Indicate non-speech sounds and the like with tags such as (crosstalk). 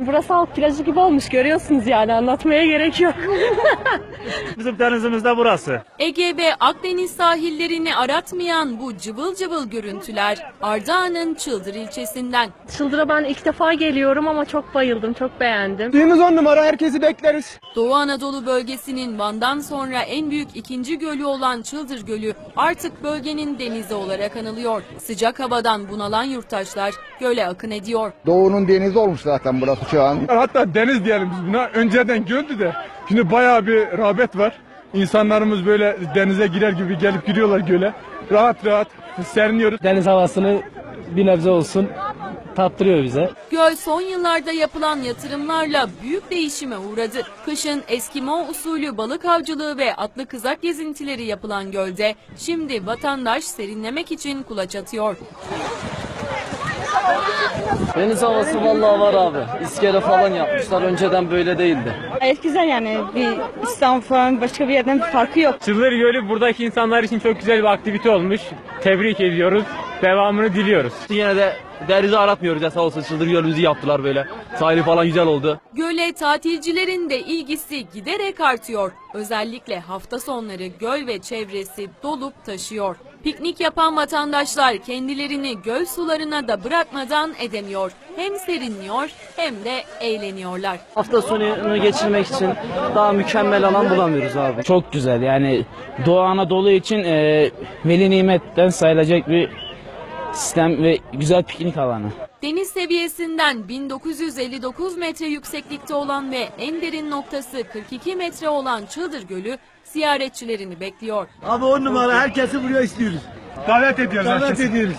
Burası halk plajı gibi olmuş görüyorsunuz yani anlatmaya gerek yok. (laughs) Bizim denizimiz de burası. Ege ve Akdeniz sahillerini aratmayan bu cıvıl cıvıl görüntüler Ardahan'ın Çıldır ilçesinden. Çıldır'a ben ilk defa geliyorum ama çok bayıldım, çok beğendim. Suyumuz on numara herkesi bekleriz. Doğu Anadolu bölgesinin Van'dan sonra en büyük ikinci gölü olan Çıldır Gölü artık bölgenin denizi olarak anılıyor. Sıcak havadan bunalan yurttaşlar göle akın ediyor. Doğu'nun denizi olmuş zaten burası şu an. Hatta deniz diyelim biz buna. Önceden göldü de şimdi bayağı bir rağbet var. İnsanlarımız böyle denize girer gibi gelip giriyorlar göle. Rahat rahat seriniyoruz. deniz havasını bir nebze olsun tattırıyor bize. Göl son yıllarda yapılan yatırımlarla büyük değişime uğradı. Kışın Eskimo usulü balık avcılığı ve atlı kızak gezintileri yapılan gölde şimdi vatandaş serinlemek için kulaç atıyor. Deniz havası vallahi var abi. İskele falan yapmışlar. Önceden böyle değildi. Gayet güzel yani bir İstanbul falan başka bir yerden bir farkı yok. Çıldır Gölü buradaki insanlar için çok güzel bir aktivite olmuş. Tebrik ediyoruz. Devamını diliyoruz. Yine de denizi aratmıyoruz ya sağ olsun. Çıldır gölümüzü yaptılar böyle. Sahili falan güzel oldu. Göle tatilcilerin de ilgisi giderek artıyor. Özellikle hafta sonları göl ve çevresi dolup taşıyor. Piknik yapan vatandaşlar kendilerini göl sularına da bırakmadan edemiyor. Hem serinliyor hem de eğleniyorlar. Hafta sonunu geçirmek için daha mükemmel alan bulamıyoruz abi. Çok güzel yani Doğu Anadolu için e, veli nimetten sayılacak bir sistem ve güzel piknik alanı. Deniz seviyesinden 1959 metre yükseklikte olan ve en derin noktası 42 metre olan Çıldır Gölü ziyaretçilerini bekliyor. Abi on numara herkesi buraya istiyoruz. Davet ediyoruz. Davet ediyoruz.